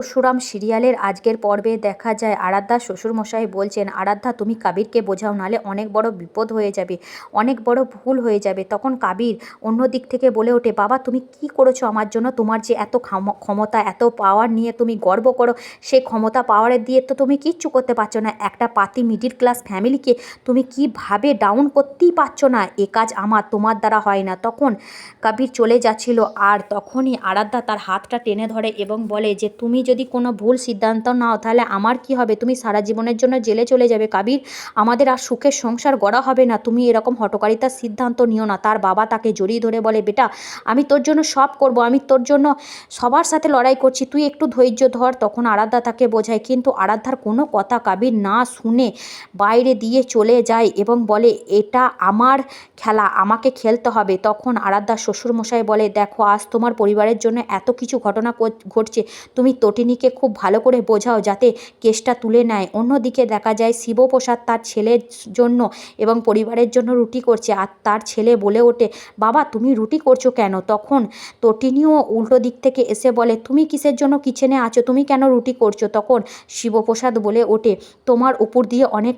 পরশুরাম সিরিয়ালের আজকের পর্বে দেখা যায়, আরাধ্যা শ্বশুরমশাই বলছেন, আরাধ্যা, তুমি কাবিরকে বোঝাও নালে অনেক বড় বিপদ হয়ে যাবে, অনেক বড় ভুল হয়ে যাবে। তখন কাবির অন্য দিক থেকে বলে ওঠে, বাবা, তুমি কি করেছ আমার জন্য? তোমার যে এত ক্ষম- ক্ষমতা, এত পাওয়ার নিয়ে তুমি গর্ব করো সেই ক্ষমতা পাওয়ারের দিয়ে তো তুমি কিচ্ছু করতে পারছ না। একটা পাতি মিডিল ক্লাস ফ্যামিলিকে তুমি কীভাবে ডাউন করতেই পারছ না? এ কাজ আমার, তোমার দ্বারা হয় না। তখন কাবির চলে যাচ্ছিল, আর তখনই আরাধ্যা তার হাতটা টেনে ধরে এবং বলে যে, তুমি যদি কোনো ভুল সিদ্ধান্ত নাও, তাহলে আমার কি হবে? তুমি সারা জীবনের জন্য জেলে চলে যাবে। কাবির, আমাদের আর সুখের সংসার গড়া হবে না। তুমি এরকম হটকারিতার সিদ্ধান্ত নিও না। তার বাবা তাকে জড়িয়ে ধরে বলে, বেটা, আমি তোর জন্য সব করব। আমি তোর জন্য সবার সাথে লড়াই করছি। তুই একটু ধৈর্য ধর। তখন আরাধ্যা তাকে বোঝায়। কিন্তু আরাধ্যার কোনো কথা কাবির না শুনে বাইরে দিয়ে চলে যায় এবং বলে, এটা আমার খেলা, আমাকে খেলতে হবে। তখন আরাধ্যার শ্বশুরমশাই বলে, দেখো, আজ তোমার পরিবারের জন্য এত কিছু ঘটনা ঘটছে। তুমি তটিনীকে খুব ভালো করে বোঝাও যাতে কেসটা তুলে নেয়। অন্যদিকে দেখা যায় শিবপ্রসাদ তার ছেলের জন্য এবং পরিবারের জন্য রুটি করছে আর তার ছেলে বলে ওঠে, বাবা, তুমি রুটি করছ কেন? তখন তো তিনিও উল্টো দিক থেকে এসে বলে, তুমি কিসের জন্য কিচেনে আছো? তুমি কেন রুটি করছ? তখন শিবপ্রসাদ বলে ওঠে, তোমার উপর দিয়ে অনেক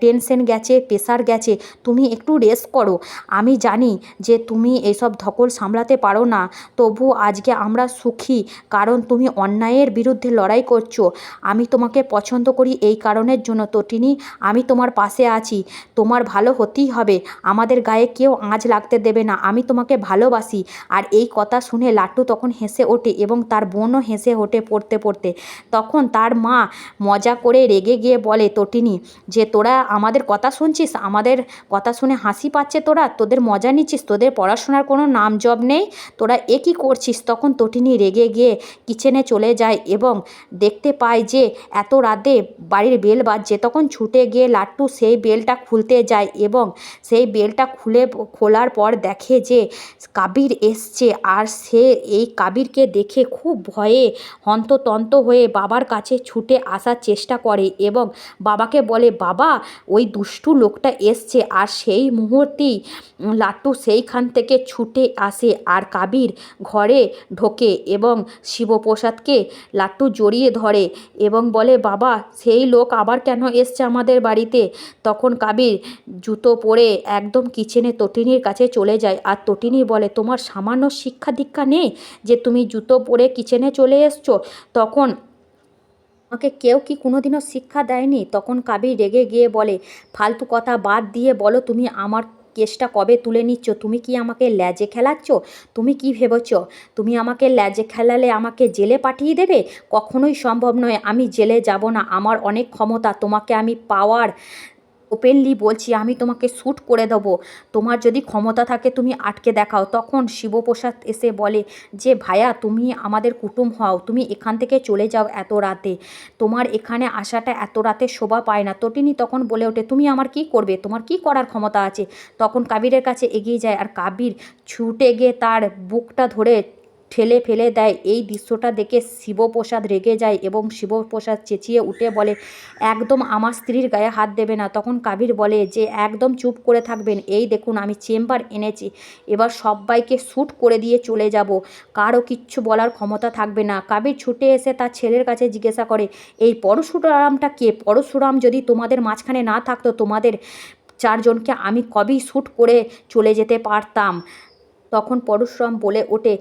টেনশন গেছে প্রেশার গেছে, তুমি একটু রেস্ট করো। আমি জানি যে তুমি এইসব ধকল সামলাতে পারো না, তবু আজকে আমরা সুখী, কারণ তুমি অন্যায়ের বিরুদ্ধে লড়াই করছ। আমি তোমাকে পছন্দ করি এই কারণের জন্য, তটিনী, আমি তোমার পাশে আছি। তোমার ভালো হতেই হবে, আমাদের গায়ে কেউ আঁচ লাগতে দেবে না, আমি তোমাকে ভালোবাসি। আর এই কথা শুনে লাট্টু তখন হেসে ওঠে এবং তার বোনও হেসে ওঠে পড়তে পড়তে। তখন তার মা মজা করে রেগে গিয়ে বলে, তটিনী, যে তোরা আমাদের কথা শুনছিস, আমাদের কথা শুনে হাসি পাচ্ছে তোরা, তোদের মজা নিচ্ছিস, তোদের পড়াশোনার কোনো নাম জব নেই, তোরা এ কী করছিস? তখন তটিনী রেগে গিয়ে কিচেনে চলে যায় এবং দেখতে পায় যে এত রাতে বাড়ির বেল বাজছে। তখন ছুটে গিয়ে লাট্টু সেই বেলটা খুলতে যায় এবং সেই বেলটা খুলে খোলার পর দেখে যে কাবির এসছে আর সে এই কাবিরকে দেখে খুব ভয়ে হন্ততন্ত হয়ে বাবার কাছে ছুটে আসার চেষ্টা করে এবং বাবাকে বলে, বাবা ওই দুষ্টু লোকটা এসছে আর সেই মুহূর্তেই লাট্টু সেইখান থেকে ছুটে আসে আর কাবির ঘরে ঢোকে এবং শিবপ্রসাদকে লাট্টু জড়িয়ে ধরে এবং বলে, বাবা, সেই লোক আবার কেন এসছে আমাদের বাড়িতে? তখন কাবির জুতো পরে একদম কিচেনে তটিনীর কাছে চলে যায় আর তটিনী বলে, তোমার সামান্য শিক্ষা দীক্ষা নেই যে তুমি জুতো পরে কিচেনে চলে এসছো? তখন আমাকে কেউ কি কোনোদিনও শিক্ষা দেয়নি? তখন কাবি রেগে গিয়ে বলে, ফালতু কথা বাদ দিয়ে বলো তুমি আমার কেসটা কবে তুলে নিচ্ছ? তুমি কি আমাকে ল্যাজে খেলাচ্ছ? তুমি কি ভেবেছ? তুমি আমাকে ল্যাজে খেলালে আমাকে জেলে পাঠিয়ে দেবে? কখনোই সম্ভব নয়, আমি জেলে যাব না। আমার অনেক ক্ষমতা, তোমাকে আমি পাওয়ার ওপেনলি বলছি, আমি তোমাকে শ্যুট করে দেবো। তোমার যদি ক্ষমতা থাকে তুমি আটকে দেখাও। তখন শিবপ্রসাদ এসে বলে, যে ভাইয়া তুমি আমাদের কুটুম হও। তুমি এখান থেকে চলে যাও এত রাতে। তোমার এখানে আসাটা এত রাতে শোভা পায় না। তটিনী তখন বলে ওঠে, তুমি আমার কি করবে? তোমার কি করার ক্ষমতা আছে? তখন কাবিরের কাছে এগিয়ে যায়। আর কাবির ছুটে গিয়ে তার বুকটা ধরে ঠেলে ফেলে দেয়। এই দৃশ্যটা দেখে শিবপ্রসাদ রেগে যায় এবং শিবপ্রসাদ চেঁচিয়ে উঠে বলে, একদম আমার স্ত্রীর গায়ে হাত দেবে না। তখন কাবির বলে যে, একদম চুপ করে থাকবেন। এই দেখুন, আমি চেম্বার এনেছি। এবার সবাইকে শ্যুট করে দিয়ে চলে যাব। কারও কিচ্ছু বলার ক্ষমতা থাকবে না। কাবির ছুটে এসে তার ছেলের কাছে জিজ্ঞাসা করে, এই পরশুরামটা কে? পরশুরাম যদি তোমাদের মাঝখানে না থাকতো, তোমাদের চারজনকে আমি কবেই শ্যুট করে চলে যেতে পারতাম? তখন পরশুরাম বলে ওঠে,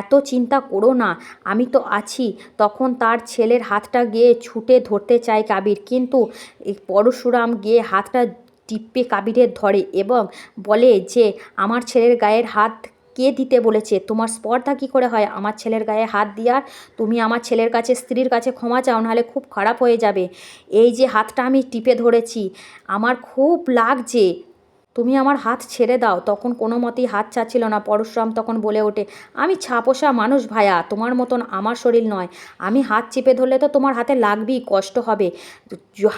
এত চিন্তা করো না, আমি তো আছি। তখন তার ছেলের হাতটা গিয়ে ছুটে ধরতে চায় কাবির। কিন্তু পরশুরাম গিয়ে হাতটা টিপে কাবিরের ধরে এবং বলে যে, আমার ছেলের গায়ের হাত কে দিতে বলেছে? তোমার স্পর্ধা কী করে হয়? আমার ছেলের গায়ে হাত দেওয়ার তুমি আমার ছেলের কাছে, স্ত্রীর কাছে ক্ষমা চাও, নাহলে খুব খারাপ হয়ে যাবে। এই যে হাতটা আমি টিপে ধরেছি, আমার খুব লাগছে। তুমি আমার হাত ছেড়ে দাও। তখন কোনো মতেই হাত ছাড়ছিল না পরশুরাম তখন বলে ওঠে, আমি ছাপোষা মানুষ ভায়া, তোমার মতন আমার শরীর নয়। আমি হাত চেপে ধরলে তো তোমার হাতে লাগবেই, কষ্ট হবে।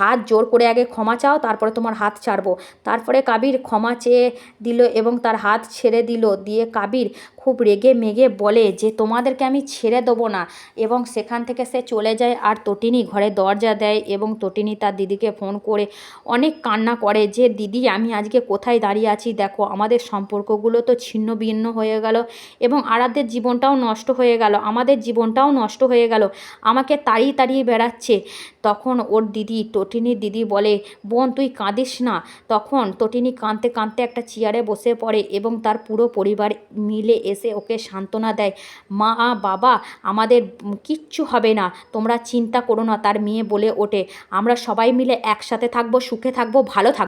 হাত জোর করে আগে ক্ষমা চাও, তারপরে তোমার হাত ছাড়বো। তারপরে কাবির ক্ষমা চেয়ে দিল এবং তার হাত ছেড়ে দিল। দিয়ে কাবির খুব রেগে মেগে বলে যে, তোমাদেরকে আমি ছেড়ে দেবো না। এবং সেখান থেকে সে চলে যায় আর তটিনী ঘরে দরজা দেয় এবং তটিনী তার দিদিকে ফোন করে অনেক কান্না করে যে, দিদি, আমি আজকে কোথায় দাঁড়িয়ে আছি? দেখো, আমাদের সম্পর্কগুলো তো ছিন্ন ভিন্ন হয়ে গেল এবং আরাধ্যের জীবনটাও নষ্ট হয়ে গেল। আমাদের জীবনটাও নষ্ট হয়ে গেল। আমাকে তাড়িয়ে তাড়িয়ে বেড়াচ্ছে। তখন ওর দিদি, তটিনীর দিদি বলে, বোন, তুই কাঁদিস না। তখন তটিনী কাঁদতে কাঁদতে একটা চেয়ারে বসে পড়ে এবং তার পুরো পরিবার মিলে এসে ওকে সান্ত্বনা দেয়, মা, বাবা, আমাদের কিচ্ছু হবে না, তোমরা চিন্তা করো না। তার মেয়ে বলে ওঠে, আমরা সবাই মিলে একসাথে থাকব, সুখে থাকব, ভালো থাকব।